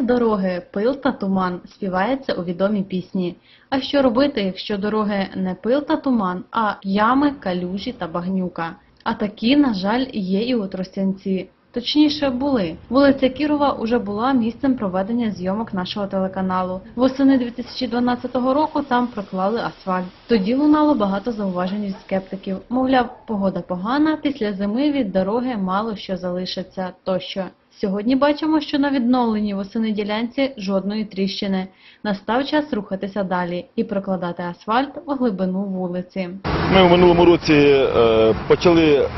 дороги, пил та туман співається у відомій пісні. А що робити, якщо дороги не пил та туман, а ями, калюжі та багнюка? А такі, на жаль, є і у Тростянці. Точніше були. Вулиця Кірова уже була місцем проведення зйомок нашого телеканалу. Восени 2012 року там проклали асфальт. Тоді лунало багато зауважень від скептиків. Мовляв, погода погана, після зими від дороги мало що залишиться тощо. Сьогодні бачимо, що на відновленій восени ділянці жодної тріщини. Настав час рухатися далі і прокладати асфальт у глибину вулиці. Ми в минулому році е, почали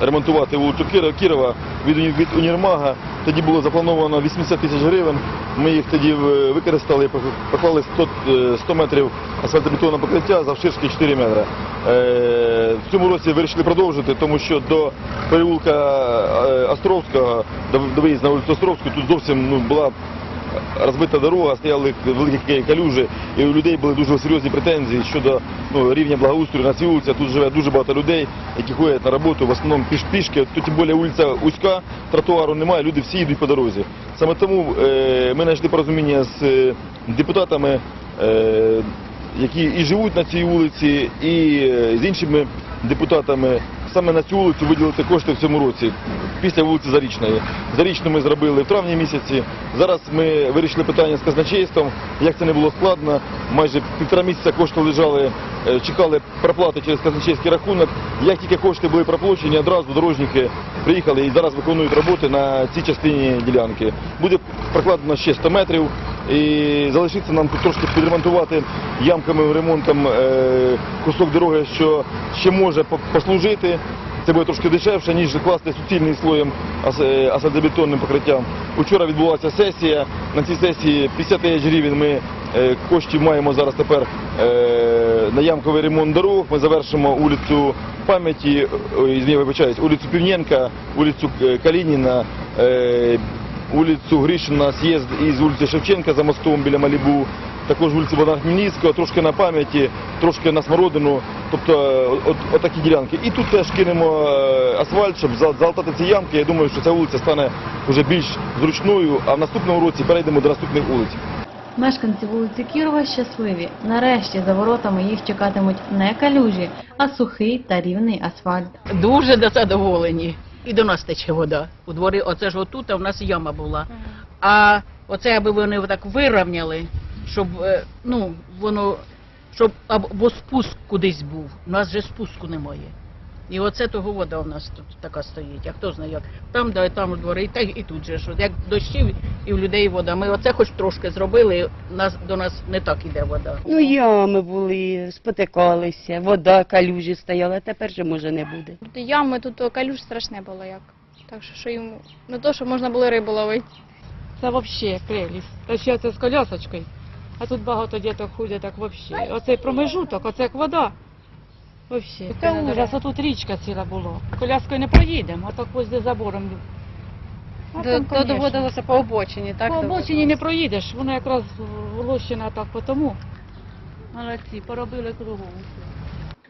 ремонтувати вулицю Кірова від, уні- від універмага. Тоді було заплановано 80 тисяч гривень. Ми їх тоді е, використали, поклали 100, е, 100 метрів асфальтобетонного покриття завширшки 4 метри. Е, В цьому році вирішили продовжити, тому що до переулка е, Островського, до виїзду на вулицю Островську, тут зовсім ну, була розбита дорога, стояли великі калюжі, і у людей були дуже серйозні претензії щодо ну, рівня благоустрою на цій вулиці. Тут живе дуже багато людей, які ходять на роботу, в основному піш пішки. Тут тим більше вулиця вузька, тротуару немає, люди всі йдуть по дорозі. Саме тому е, ми знайшли порозуміння з е, депутатами. Е, які і живуть на цій вулиці, і е, з іншими депутатами саме на цю вулицю виділити кошти в цьому році після вулиці Зарічної. Зарічну ми зробили в травні місяці. Зараз ми вирішили питання з казначейством. Як це не було складно, майже півтора місяця кошти лежали, е, чекали проплати через казначейський рахунок. Як тільки кошти були проплачені, одразу дорожники приїхали і зараз виконують роботи на цій частині ділянки. Буде прокладено ще 100 метрів. І залишиться нам трошки підремонтувати ямками ремонтом е, кусок дороги, що ще може по- послужити. Це буде трошки дешевше, ніж класти суцільним слоєм ас- е, асфальтобетонним покриттям. Учора відбулася сесія. На цій сесії 50 тисяч гривень ми е, коштів маємо зараз тепер на ямковий ремонт дорог. Ми завершимо вулицю пам'яті, вибачаюсь, вулицю Півненка, вулицю Калініна, вулицю Гришина, з'їзд із вулиці Шевченка за мостом біля Малібу, також вулиці Богдана Хмельницького, трошки на пам'яті, трошки на Смородину, тобто е, от, отакі ділянки. І тут теж кинемо е, асфальт, щоб залатати ці ямки. Я думаю, що ця вулиця стане вже більш зручною, а в наступному році перейдемо до наступних вулиць. Мешканці вулиці Кірова щасливі. Нарешті за воротами їх чекатимуть не калюжі, а сухий та рівний асфальт. Дуже задоволені. І до нас тече вода. У дворі, оце ж отут, а в нас яма була. А оце, аби вони так вирівняли, щоб е, ну, воно, щоб або спуск кудись був. У нас же спуску немає. І оце того вода у нас тут така стоїть. А хто знає як. Там, да, там у дворі, і, так, і тут же що. Як дощів і в людей вода. Ми оце хоч трошки зробили, нас, до нас не так іде вода. Ну, ями були, спотикалися, вода, калюжі стояла, а тепер же може не буде. Ями тут калюж страшне було як. Так що, що йому не то, що можна було рибу ловити. Це взагалі прелість. Та ще це з колясочкою. А тут багато діток ходять так взагалі. Оцей промежуток, оце як вода. Взагалі. Це ужас, а тут річка ціла була. Коляскою не проїдемо, а так ось де забором. А там, То конечно. доводилося по обочині, так? По обочині не проїдеш, воно якраз волощина так по тому. Молодці, поробили кругом.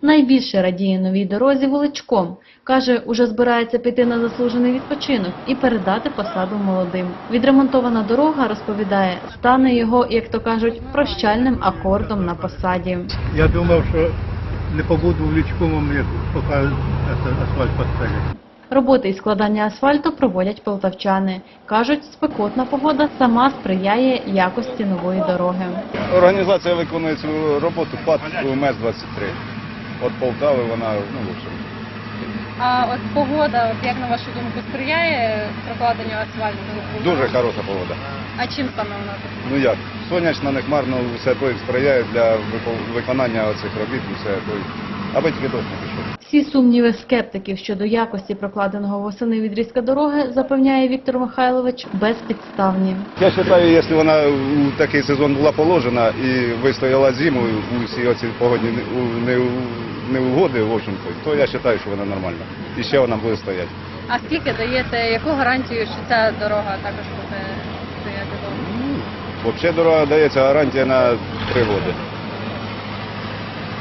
Найбільше радіє новій дорозі вуличком. Каже, уже збирається піти на заслужений відпочинок і передати посаду молодим. Відремонтована дорога, розповідає, стане його, як то кажуть, прощальним акордом на посаді. Я думав, що не побуду в лічкому, мені поки ас- асфальт поставлять. Роботи із складання асфальту проводять полтавчани. Кажуть, спекотна погода сама сприяє якості нової дороги. Організація виконує цю роботу ПАД УМС-23. От Полтави вона, ну, в А от погода, от як на вашу думку, сприяє прокладенню асфальту? дуже хороша погода. А чим саме вона? Ну як, сонячно, не хмарно, все то сприяє для вико- виконання оцих робіт, все то, аби тільки дощ не пішов. Всі сумніви скептиків щодо якості прокладеного восени відрізка дороги, запевняє Віктор Михайлович, безпідставні. Я вважаю, якщо вона у такий сезон була положена і вистояла зиму у всі оці погодні не- у- неугоди, в общем-то, то я вважаю, що вона нормальна. І ще вона буде стояти. А скільки даєте, яку гарантію, що ця дорога також буде стояти довго? Взагалі дорога дається гарантія на три роки.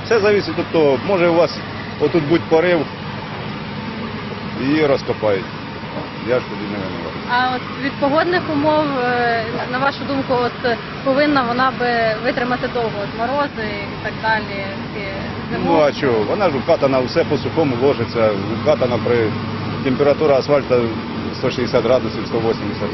Все залежить від того, може у вас отут будь порив, її розкопають. Я ж тоді не винуватий. А от від погодних умов, е, на вашу думку, от повинна вона би витримати довго от морози і так далі. такі Ну а чого? Вона ж укатана, все по сухому ложиться, укатана при температура асфальту 160 градусів, 180.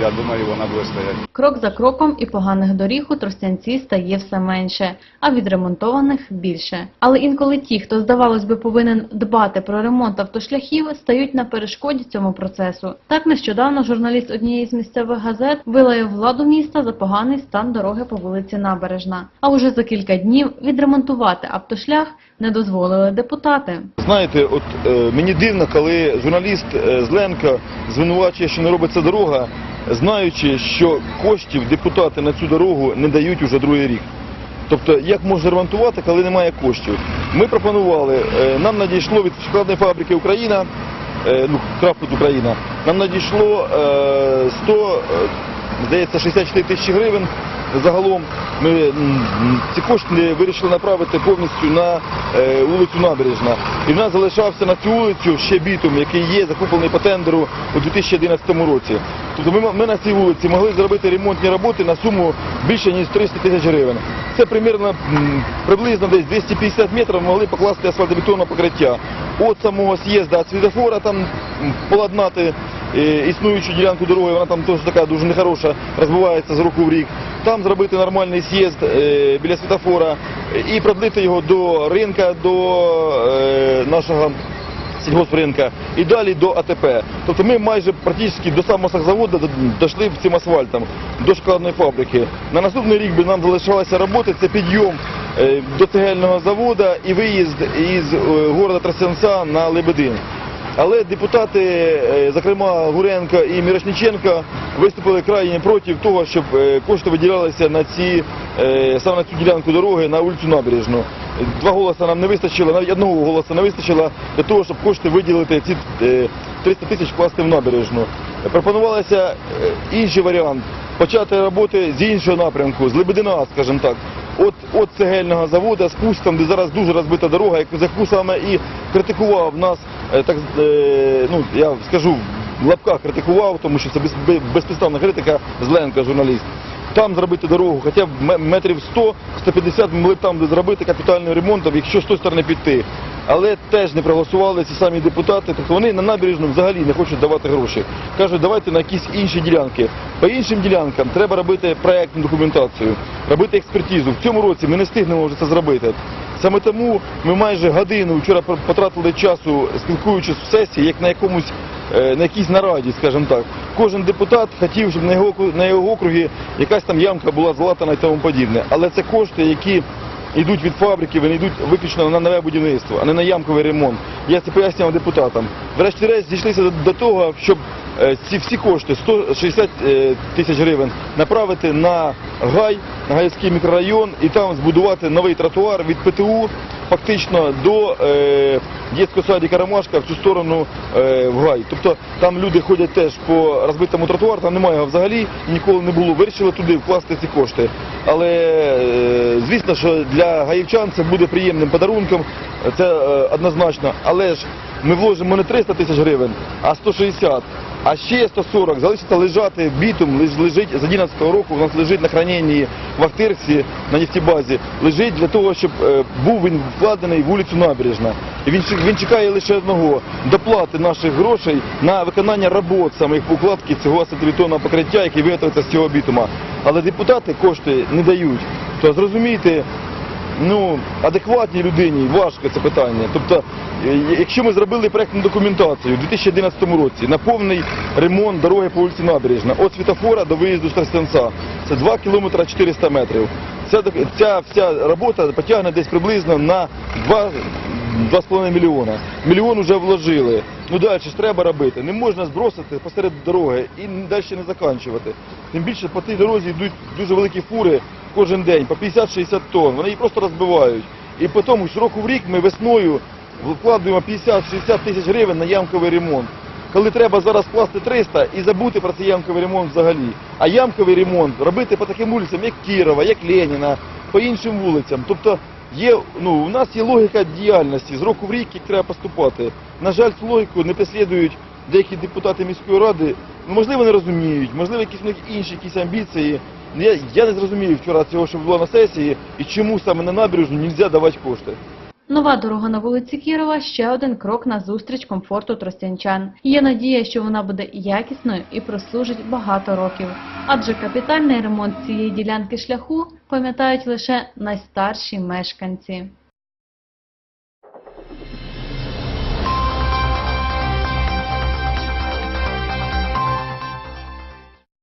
Я думаю, вона буде стояти. Крок за кроком і поганих доріг у Тростянці стає все менше, а відремонтованих більше. Але інколи ті, хто здавалось би повинен дбати про ремонт автошляхів, стають на перешкоді цьому процесу. Так нещодавно журналіст однієї з місцевих газет вилаяв владу міста за поганий стан дороги по вулиці Набережна. А уже за кілька днів відремонтувати автошлях не дозволили депутати. Знаєте, от е, мені дивно, коли журналіст е, Зленко звинувачує, що не робиться дорога, знаючи, що коштів депутати на цю дорогу не дають уже другий рік. Тобто, як можна ремонтувати, коли немає коштів? Ми пропонували, е, нам надійшло від шоколадної фабрики Україна, е, ну, Крафтфуд Україна, нам надійшло е, 100, е, здається, 64 тисячі гривень загалом. Ми ці кошти вирішили направити повністю на е, вулицю Набережна. І в нас залишався на цю вулицю ще бітум, який є закуплений по тендеру у 2011 році. Тобто ми, на цій вулиці могли зробити ремонтні роботи на суму більше ніж 300 тисяч гривень. Це примірно приблизно десь 250 метрів могли покласти асфальтобетонне покриття. От самого з'їзду від світофора там поладнати існуючу ділянку дороги, вона там теж така дуже нехороша, розбивається з року в рік. Там зробити нормальний з'їзд е, біля світофора е, і продлити його до ринка, до е, нашого сільгоспринка і далі до АТП. Тобто ми майже практично до самого сахзаводу до- дійшли цим асфальтом, до шоколадної фабрики. На наступний рік би нам залишалося роботи, це підйом е, до цегельного заводу і виїзд із е, города Тростянця на Лебедин. Але депутати, е, зокрема Гуренко і Мірошниченко, виступили крайне проти того, щоб е, кошти виділялися на ці е, саме на цю ділянку дороги на вулицю Набережну. Два голоси нам не вистачило, навіть одного голосу не вистачило для того, щоб кошти виділити ці е, 300 тисяч вкласти в набережну. Пропонувалося е, інший варіант почати роботи з іншого напрямку, з Лебедина, скажімо так. От, от цегельного заводу, спуском, де зараз дуже розбита дорога, як- за яку саме і критикував нас, е, так е, ну я скажу в лапках критикував, тому що це без, без- безпідставна критика Зленка, журналіст. Там зробити дорогу, хоча б метрів 100-150 ми там зробити капітальний ремонт, якщо з тої сторони піти. Але теж не проголосували ці самі депутати, тобто вони на набережну взагалі не хочуть давати гроші. Кажуть, давайте на якісь інші ділянки. По іншим ділянкам треба робити проєктну документацію, робити експертизу. В цьому році ми не встигнемо вже це зробити. Саме тому ми майже годину вчора потратили часу, спілкуючись в сесії, як на якомусь е, на якійсь нараді, скажімо так. Кожен депутат хотів, щоб на його на його округі якась там ямка була златана і тому подібне. Але це кошти, які йдуть від фабрики, вони йдуть виключно на нове будівництво, а не на ямковий ремонт. Я це пояснював депутатам. Врешті-решт зійшлися до, того, щоб ці всі кошти, 160 е, тисяч гривень, направити на гай, на гайський мікрорайон і там збудувати новий тротуар від ПТУ фактично до е, дитячого садика Ромашка в цю сторону е, в гай. Тобто там люди ходять теж по розбитому тротуару, там немає його взагалі, ніколи не було. Вирішили туди вкласти ці кошти. Але е, звісно, що для гаївчан це буде приємним подарунком, це е, однозначно. Але ж ми вложимо не 300 тисяч гривень, а 160. А ще 140 залишиться лежати бітум, леж- лежить з 11 року, у нас лежить на храненні в Ахтирці на нефтебазі, лежить для того, щоб е, був він вкладений в вулицю Набережна. І він, він чекає лише одного доплати наших грошей на виконання робот самих укладки цього асфальтобетонного покриття, який виготовиться з цього бітума. Але депутати кошти не дають. То зрозумійте, ну, адекватній людині важко це питання. Тобто, е, якщо ми зробили проектну документацію у 2011 році на повний ремонт дороги по вулиці Набережна, від світофора до виїзду з Тростянця, це 2 кілометри 400 метрів. Ця, ця вся робота потягне десь приблизно на 2 2,5 мільйона. Мільйон вже вложили. Ну далі ж треба робити. Не можна збросити посеред дороги і далі не заканчувати. Тим більше по тій дорозі йдуть дуже великі фури кожен день, по 50-60 тонн. Вони їх просто розбивають. І потім з року в рік ми весною вкладаємо 50-60 тисяч гривень на ямковий ремонт. Коли треба зараз класти 300 і забути про цей ямковий ремонт взагалі. А ямковий ремонт робити по таким вулицям, як Кірова, як Леніна, по іншим вулицям. Тобто є, ну, у нас є логіка діяльності з року в рік, як треба поступати. На жаль, цю логіку не переслідують деякі депутати міської ради, ну, можливо, не розуміють, можливо, якісь в них інші якісь амбіції. Ну, Я, я не зрозумію вчора цього, що було на сесії, і чому саме на набережну не можна давати кошти. Нова дорога на вулиці Кірова ще один крок на зустріч комфорту тростянчан. Є надія, що вона буде якісною і прослужить багато років. Адже капітальний ремонт цієї ділянки шляху пам'ятають лише найстарші мешканці.